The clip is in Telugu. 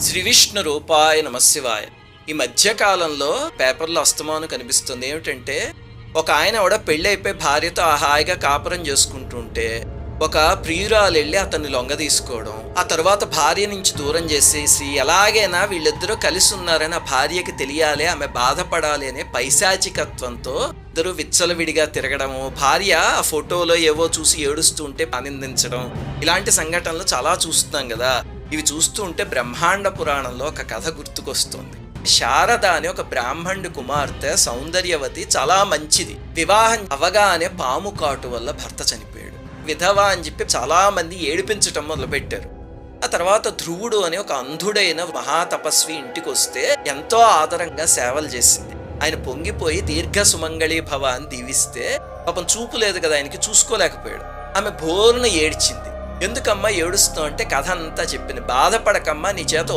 శ్రీ విష్ణు రూపాయ నమశివాయ. ఈ మధ్యకాలంలో పేపర్లో అస్తమానం కనిపిస్తుంది. ఏమిటంటే ఒక ఆయన కూడా పెళ్ళి అయిపోయి భార్యతో హాయిగా కాపురం చేసుకుంటుంటే ఒక ప్రియురాలు వెళ్ళి అతన్ని లొంగ తీసుకోవడం ఆ తర్వాత భార్య నుంచి దూరం చేసేసి ఎలాగైనా వీళ్ళిద్దరూ కలిసి ఉన్నారని ఆ భార్యకి తెలియాలి ఆమె బాధపడాలి అనే పైశాచికత్వంతో ఇద్దరు విచ్చలవిడిగా తిరగడము భార్య ఆ ఫోటోలో ఏవో చూసి ఏడుస్తుంటే ఆనందించడం ఇలాంటి సంఘటనలు చాలా చూస్తున్నాం కదా. ఇవి చూస్తూ ఉంటే బ్రహ్మాండ పురాణంలో ఒక కథ గుర్తుకొస్తుంది. శారద అనే ఒక బ్రాహ్మణుడి కుమార్తె సౌందర్యవతి చాలా మంచిది. వివాహం అవగానే పాము కాటు వల్ల భర్త చనిపోయాడు. విధవ అని చెప్పి చాలామంది ఏడిపించటం మొదలుపెట్టారు. ఆ తర్వాత ధ్రువుడు అనే ఒక అంధుడైన మహాతపస్వి ఇంటికి వస్తే ఎంతో ఆదరంగా సేవలు చేసింది. ఆయన పొంగిపోయి దీర్ఘ సుమంగళి భవ అని దీవిస్తే పాపం చూపు లేదు కదా ఆయనకి చూసుకోలేకపోయాడు. ఆమె భోరున ఏడ్చింది. ఎందుకమ్మా ఏడుస్తావు అంటే కథ అంతా చెప్పింది బాధపడకమ్మా నీ చేత